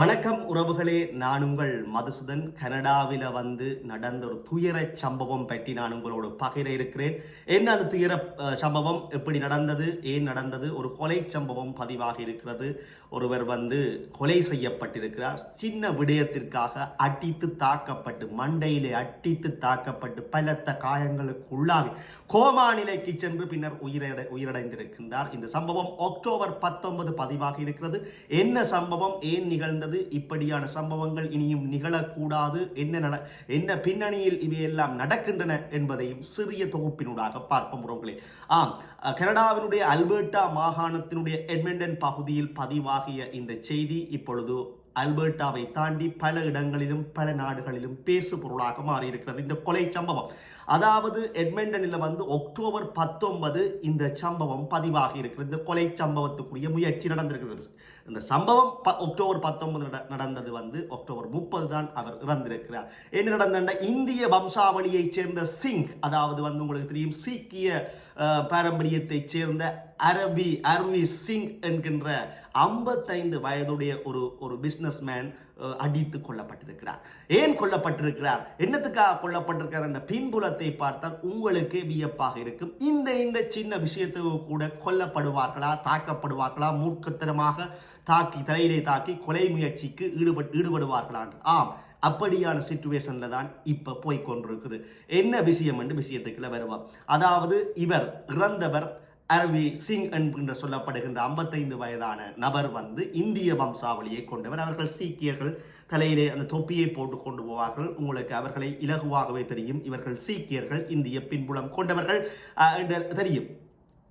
வணக்கம் உறவுகளே நான் உங்கள் மதுசூதன். கனடாவில் வந்து நடந்த ஒரு துயர சம்பவம் பற்றி நான் உங்களோட பகிர இருக்கிறேன். என்ன அந்த துயர சம்பவம்? எப்படி நடந்தது? ஏன் நடந்தது? ஒரு கொலை சம்பவம் பதிவாக இருக்கிறது. ஒருவர் வந்து கொலை செய்யப்பட்டிருக்கிறார். சின்ன விடயத்திற்காக அடித்து தாக்கப்பட்டு மண்டையிலே அடித்து தாக்கப்பட்டு பலத்த காயங்களுக்கு உள்ளாகி கோமா நிலைக்கு சென்று பின்னர் உயிரடை உயிரடைந்திருக்கின்றார். இந்த சம்பவம் அக்டோபர் பத்தொன்பது பதிவாக இருக்கிறது. என்ன சம்பவம்? ஏன் நிகழ்ந்தது? இப்படியான சம்பவங்கள் இனியும் நிகழக்கூடாது. என்ன நட என்ன பின்னணியில் இவையெல்லாம் நடக்கின்றன என்பதையும் சிறிய தொகுப்பினூடாக பார்ப்போம் உறவுகளே. ஆம் கனடாவினுடைய அல்பர்டா மாகாணத்தினுடைய எட்மெண்டன் பகுதியில் பதிவாகிய இந்த செய்தி இப்பொழுது அல்பர்டாவை தாண்டி பல இடங்களிலும் பல நாடுகளிலும் பேசு பொருளாக மாறியிருக்கிறது. இந்த கொலை சம்பவம். அதாவது எட்மெண்டனில் வந்து அக்டோபர் பத்தொன்பது இந்த சம்பவம் பதிவாகி இருக்கிறது இந்த கொலை சம்பவத்துக்குரிய முயற்சி நடந்திருக்கிறது. இந்த சம்பவம் ப- அக்டோபர் பத்தொன்பது நட- நடந்தது வந்து அக்டோபர் முப்பது தான் அவர் இறந்திருக்கிறார். என்ன நடந்த இந்திய வம்சாவளியைச் சேர்ந்த சிங் அதாவது வந்து உங்களுக்கு தெரியும் சீக்கிய பாரம்பரியத்தைச் சேர்ந்த அரவி அரவி சிங் என்கின்ற ஐம்பத்தைந்து வயதுடைய ஒரு ஒரு பிஸ்னஸ் மேன் அடித்து கொல்லப்பட்டிருக்கிறார். ஏன் கொல்லப்பட்டிருக்கிறார்? என்னத்துக்காக கொல்லப்பட்டிருக்கிறார் என்ற பின்புலத்தை பார்த்தால் உங்களுக்கு வியப்பாக இருக்கும். இந்த இந்த சின்ன விஷயத்துக்கு கூட கொல்லப்படுவார்களா தாக்கப்படுவார்களா மூர்க்கத்தனமாக தாக்கி தலையிலே தாக்கி கொலை முயற்சிக்கு ஈடுபட் ஈடுபடுவார்களா ஆம் அப்படியான சுச்சுவேஷனில் தான் இப்போ போய் கொண்டிருக்குது. என்ன விஷயம் என்று விஷயத்துக்குள்ள வருவார் அதாவது இவர் இறந்தவர் அரவி சிங் என்கின்ற சொல்லப்படுகின்ற ஐம்பத்தைந்து வயதான நபர் வந்து இந்திய வம்சாவளியை கொண்டவர். அவர்கள் சீக்கியர்கள் தலையிலே அந்த தொப்பியை போட்டு கொண்டு போவார்கள். உங்களுக்கு அவர்களை இலகுவாகவே தெரியும். இவர்கள் சீக்கியர்கள் இந்திய பின்புலம் கொண்டவர்கள் என்று தெரியும்.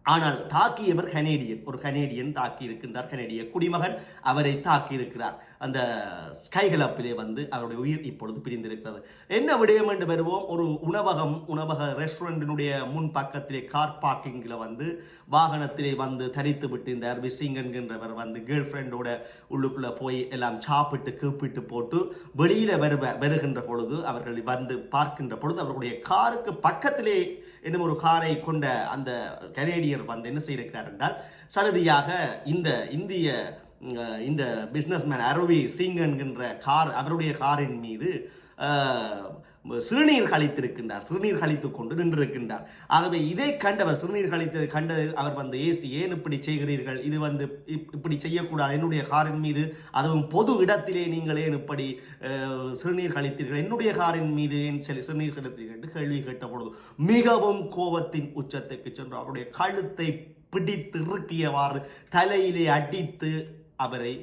ஆனால் தாக்கியவர் கனேடியன். ஒரு கனேடியன் தாக்கி இருக்கின்றார் கனேடிய குடிமகன் அவரை தாக்கி இருக்கிறார் அந்த கைகலப்பிலே வந்து அவருடைய உயிர் இப்பொழுது பிரிந்திருக்கிறது. என்ன விடயம் என்று வருவோம் ஒரு உணவகம் உணவக ரெஸ்டாரண்டினுடைய முன் பக்கத்திலே கார் பார்க்கிங்கில் வந்து வாகனத்திலே வந்து தரித்து விட்டு இந்த அரவி சிங் என்கின்றவர் வந்து கேர்ள் ஃப்ரெண்டோட உள்ளுக்குள்ளே போய் எல்லாம் சாப்பிட்டு கூப்பிட்டு போட்டு வெளியில் வருவ வருகின்ற பொழுது அவர்கள் வந்து பார்க்கின்ற பொழுது அவர்களுடைய காருக்கு பக்கத்திலே என்னும் ஒரு காரை கொண்ட அந்த கனேடியர் வந்து என்ன செய்திருக்கிறார் என்றால் சடுதியாக இந்த இந்திய இந்த பிஸ்னஸ்மேன் அருவி சிங் என்கின்ற கார் அவருடைய காரின் மீது சிறுநீர் கழித்திருக்கின்றார். சிறுநீர் கழித்து கொண்டு நின்றிருக்கின்றார். ஆகவே இதை கண்டவர் சிறுநீர் கழித்தது கண்டது அவர் வந்து ஏசி ஏன் இப்படி செய்கிறீர்கள்? இது வந்து இப்- இப்படி செய்யக்கூடாது. என்னுடைய காரின் மீது அதுவும் பொது இடத்திலே நீங்கள் ஏன் இப்படி சிறுநீர் கழித்தீர்கள்? என்னுடைய காரின் மீது ஏன் செல் சிறுநீர் செலுத்தீர்கள்? என்று கேள்வி கேட்ட பொழுது மிகவும் கோபத்தின் உச்சத்துக்கு சென்று அவருடைய கழுத்தை பிடித்து இறுக்கியவாறு தலையிலே அடித்து அவரை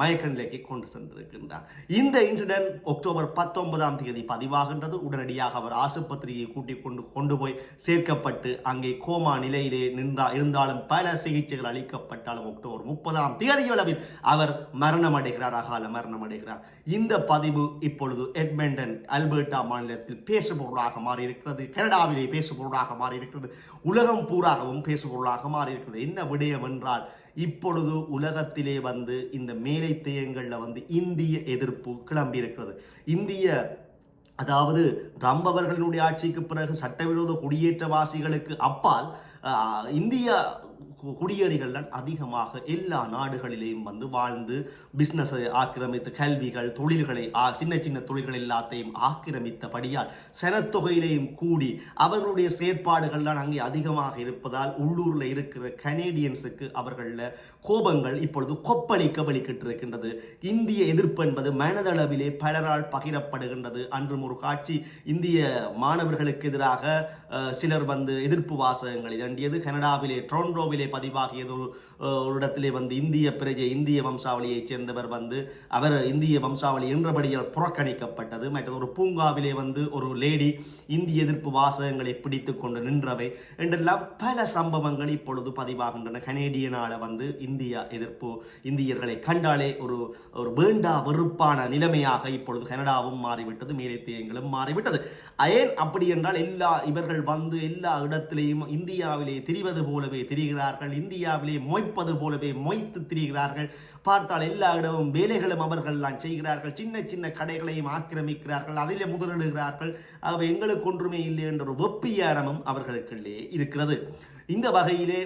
மயக்க நிலைக்கு கொண்டு சென்றிருக்கின்றார். இந்த இன்சிடென்ட் அக்டோபர் பத்தொன்பதாம் தேதி பதிவாகின்றது. உடனடியாக அவர் ஆசுபத்திரியை கூட்டிக் கொண்டு கொண்டு போய் சேர்க்கப்பட்டு அங்கே கோமா நிலையிலே நின்றா இருந்தாலும் பல சிகிச்சைகள் அளிக்கப்பட்டாலும் அக்டோபர் முப்பதாம் தேதி அளவில் அவர் மரணம் அடைகிறார் அகால மரணம் அடைகிறார் இந்த பதிவு இப்பொழுது எட்மெண்டன் அல்பர்டா மாநிலத்தில் பேசுபொருளாக மாறியிருக்கிறது. கனடாவிலே பேசுபொருளாக மாறியிருக்கிறது. உலகம் பூராகவும் பேசுபொருளாக மாறியிருக்கிறது. என்ன விடயம் என்றால் இப்பொழுது உலகத்திலே வந்து இந்த மேலை தேயங்களில் வந்து இந்திய எதிர்ப்பு கிளம்பி இருக்கிறது இந்திய அதாவது ரம் அவர்களினுடைய ஆட்சிக்கு பிறகு சட்டவிரோத குடியேற்றவாசிகளுக்கு அப்பால் இந்தியா இந்திய கு- குடியேறிகள்லாம் அதிகமாக எல்லா நாடுகளிலேயும் வந்து வாழ்ந்து பிஸ்னஸை ஆக்கிரமித்து கல்விகள் தொழில்களை ஆ- சின்ன சின்ன தொழில்கள் எல்லாத்தையும் ஆக்கிரமித்தபடியால் சனத்தொகையிலேயும் கூடி அவர்களுடைய செயற்பாடுகள்லாம் அங்கே அதிகமாக இருப்பதால் உள்ளூரில் இருக்கிற கனேடியன்ஸுக்கு அவர்களில் கோபங்கள் இப்பொழுது கொப்பளிக்க வலிக்கிட்டு இருக்கின்றது. இந்திய எதிர்ப்பு என்பது மனதளவிலே பலரால் பகிரப்படுகின்றது. ஒரு காட்சி இந்திய மாணவர்களுக்கு எதிராக சிலர் வந்து எதிர்ப்பு வாசகங்களை தண்டியது கனடாவிலே டொரண்டோவிலே பதிவாகியது ஒரு இடத்திலே வந்து இந்திய பிரஜை இந்திய வம்சாவளியைச் சேர்ந்தவர் வந்து அவர் இந்திய வம்சாவளி என்றபடியால் புறக்கணிக்கப்பட்டது. மற்றது ஒரு பூங்காவிலே வந்து ஒரு லேடி இந்திய எதிர்ப்பு வாசகங்களை பிடித்து கொண்டு நின்றவை என்றெல்லாம் பல சம்பவங்கள் இப்பொழுது பதிவாகின்றன. கனேடியனால வந்து இந்தியா எதிர்ப்பு இந்தியர்களை கண்டாலே ஒரு ஒரு வேண்டா வெறுப்பான நிலைமையாக இப்பொழுது கனடாவும் மாறிவிட்டது. மேலே விஷயங்களும் மாறிவிட்டது. ஏன் அப்படி என்றால் எல்லா இவர்கள் வந்து எல்லா இடத்திலேயும் இந்தியாவிலே திரிவது போலவே திரிகிறார்கள் இந்தியாவிலே மொய்ப்பது போலவே மொய்த்து திரிகிறார்கள். பார்த்தால் எல்லா இடமும் வேலைகளும் அவர்கள்லாம் செய்கிறார்கள். சின்ன சின்ன கடைகளையும் ஆக்கிரமிக்கிறார்கள் அதிலே முதலிடுகிறார்கள். அவை எங்களுக்கு ஒன்றுமே இல்லை என்ற ஒரு வெப்பியாரமும் அவர்களுக்குள்ளே இருக்கிறது. இந்த வகையிலே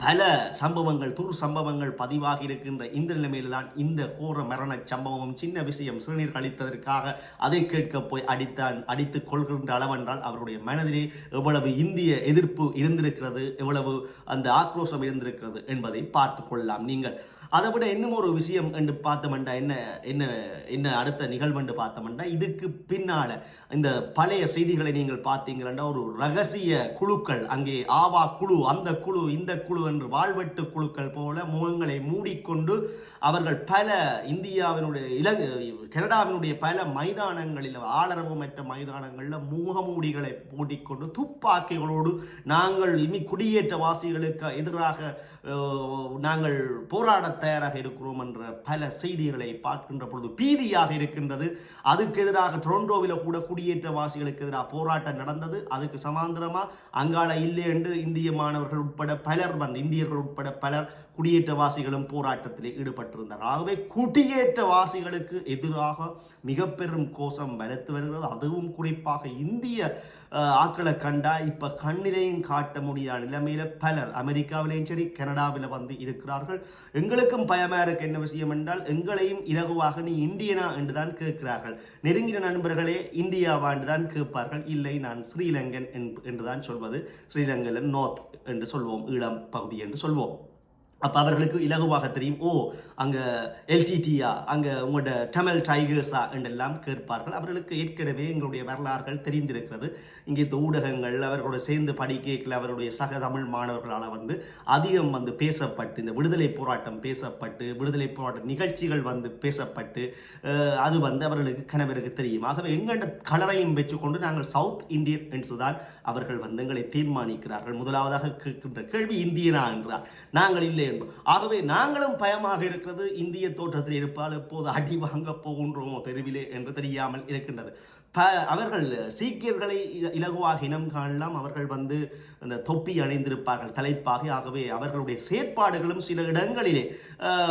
பல சம்பவங்கள் துர் சம்பவங்கள் பதிவாகி இருக்கின்ற இந்த நிலைமையில்தான் இந்த கோர மரண சம்பவமும் சின்ன விஷயம் சிறுநீர் கழித்ததற்காக அதை கேட்க போய் அடித்தான் அடித்துக் கொள்கின்ற அளவென்றால் அவருடைய மனதிலே எவ்வளவு இந்திய எதிர்ப்பு இருந்திருக்கிறது எவ்வளவு அந்த ஆக்ரோஷம் இருந்திருக்கிறது என்பதை பார்த்து கொள்ளலாம். நீங்கள் அதை விட இன்னும் ஒரு விஷயம் என்று பார்த்தோம்னா என்ன என்ன என்ன அடுத்த நிகழ்வு என்று இதுக்கு பின்னால் இந்த பழைய செய்திகளை நீங்கள் பார்த்தீங்கன்னா ஒரு ரகசிய குழுக்கள் அங்கே ஆவா குழு அந்த குழு இந்த குழு என்று வாழ்வெட்டு குழுக்கள் போல முகங்களை மூடிக்கொண்டு அவர்கள் பல இந்தியாவினுடைய இலங்கை கனடாவினுடைய பல மைதானங்களில் ஆளரவமற்ற மைதானங்களில் முகமூடிகளை போட்டிக்கொண்டு துப்பாக்கிகளோடு நாங்கள் இனி குடியேற்றவாசிகளுக்கு எதிராக நாங்கள் போராட தயாராக இருக்கிறோம் என்ற பல செய்திகளை பார்க்கின்ற பொழுது பீதியாக இருக்கின்றது. அதுக்கு எதிராக டொரண்டோவில் கூட குடியேற்றவாசிகளுக்கு எதிராக போராட்டம் நடந்தது. அதுக்கு சமாந்திரமாக அங்காள இல்லை என்று இந்திய மாணவர்கள் உட்பட பலர் வந்து இந்தியர்கள் உட்பட பலர் குடியேற்றவாசிகளும் போராட்டத்தில் ஈடுபட்டிருந்தார் ஆகவே குடியேற்றவாசிகளுக்கு எதிராக மிக பெரும் கோஷம் வலுத்து வருகிறது. அதுவும் குறிப்பாக இந்திய ஆக்களை கண்டால் கண்டா இப்ப கண்ணிலையும் காட்ட முடியாத நிலைமையில பலர் அமெரிக்காவிலேயும் சரி கனடாவில் வந்து இருக்கிறார்கள். எங்களுக்கும் பயமா இருக்க என்ன விஷயம் என்றால் எங்களையும் இலகுவாக நீ இந்தியனா என்றுதான் கேட்கிறார்கள். நெருங்கின நண்பர்களே இந்தியாவா என்றுதான் கேட்பார்கள். இல்லை நான் ஸ்ரீலங்கன் என்று- என்றுதான் சொல்வது. ஸ்ரீலங்கன் நோர்த் என்று சொல்வோம் ஈழம் பகுதி என்று சொல்வோம். அப்போ அவர்களுக்கு இலகுவாக தெரியும் ஓ அங்கே எல்டிடியா அங்கே உங்களோட டமல் டைகர்ஸா என்றெல்லாம் கேட்பார்கள். அவர்களுக்கு ஏற்கனவே எங்களுடைய வரலாறுகள் தெரிந்திருக்கிறது. இங்கே இந்த ஊடகங்கள் அவர்களோட சேர்ந்து படிக்கல அவருடைய சக தமிழ் மாணவர்களால் வந்து அதிகம் வந்து பேசப்பட்டு இந்த விடுதலை போராட்டம் பேசப்பட்டு விடுதலை போராட்ட நிகழ்ச்சிகள் வந்து பேசப்பட்டு அது வந்து அவர்களுக்கு கணவருக்கு தெரியும். ஆகவே எங்கள்ட கலரையும் வச்சுக்கொண்டு நாங்கள் சவுத் இந்தியன் என்று தான் அவர்கள் வந்து எங்களை தீர்மானிக்கிறார்கள். முதலாவதாக கேட்கின்ற கேள்வி இந்தியனா? என்றார். நாங்கள் இல்லை என்போம். ஆகவே நாங்களும் பயமாக இருக்கிறது இந்திய தோற்றத்தில் இருப்பால் எப்போது அடி வாங்க போகின்றோமோ தெருவிலே என்று தெரியாமல் இருக்கின்றது. ப அவர்கள் சீக்கியர்களை இல- இலகுவாக இனம் காணலாம். அவர்கள் வந்து அந்த தொப்பி அணிந்திருப்பார்கள் தலைப்பாக. ஆகவே அவர்களுடைய செயற்பாடுகளும் சில இடங்களிலே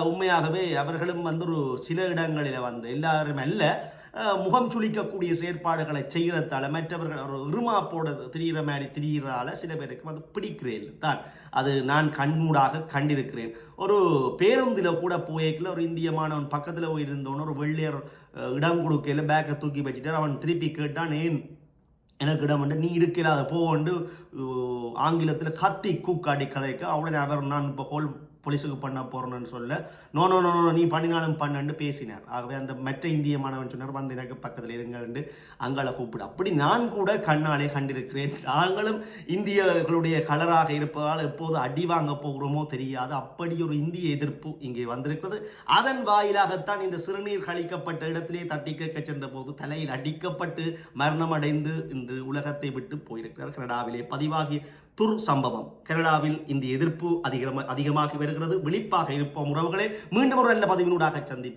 உண்மையாகவே அவர்களும் வந்து ஒரு சில இடங்களில் வந்து எல்லாரும் அல்ல முகம் சுளிக்கக்கூடிய செயற்பாடுகளை செய்கிறதால மற்றவர்கள் ஒரு இருமாப்போட திரிகிற மாதிரி திரிகிறால சில பேருக்கு வந்து பிடிக்கிறேன் தான். அது நான் கண்மூடாக கண்டிருக்கிறேன். ஒரு பேருந்தில் கூட போய்க்கல ஒரு இந்திய மாணவன் பக்கத்தில் போய் இருந்தவன் ஒரு வெள்ளையர் இடம் கொடுக்கல பேக்கை தூக்கி வச்சுட்டு அவன் திருப்பி கேட்டான் ஏன் எனக்கு இடம் வந்து நீ இருக்கல அதை போவண்டு ஆங்கிலத்தில் கத்தி கூக்காடி கதைக்க உடனே அவர் நான் இப்போ ஹோல் போலீஸுக்கு பண்ண போகிறோன்னு சொல்ல நோ நோ நோ நோ, நீ பண்ணினாலும் பண்ணன்னு பேசினார். ஆகவே அந்த மற்ற இந்திய மாணவன் சொன்னார் வந்து எனக்கு பக்கத்தில் இருங்கள்ண்டு அங்கால கூப்பிடு. அப்படி நான் கூட கண்ணாலே கண்டிருக்கிறேன். நாங்களும் இந்தியர்களுடைய கலராக இருப்பதால் எப்போது அடி வாங்க போகிறோமோ தெரியாது. அப்படி ஒரு இந்திய எதிர்ப்பு இங்கே வந்திருக்கிறது. அதன் வாயிலாகத்தான் இந்த சிறுநீர் கழிக்கப்பட்ட இடத்திலே தட்டி கேட்க சென்ற போது தலையில் அடிக்கப்பட்டு மரணமடைந்து இன்று உலகத்தை விட்டு போயிருக்கிறார். கனடாவிலே பதிவாகி துர் சம்பவம். கனடாவில் இந்த எதிர்ப்பு அதிகமாக அதிகமாகி வருகிறது. விழிப்பாக இருப்போம் உறவுகளை. மீண்டும் ஒரு நல்ல பதிவினூடாக சந்திப்போம்.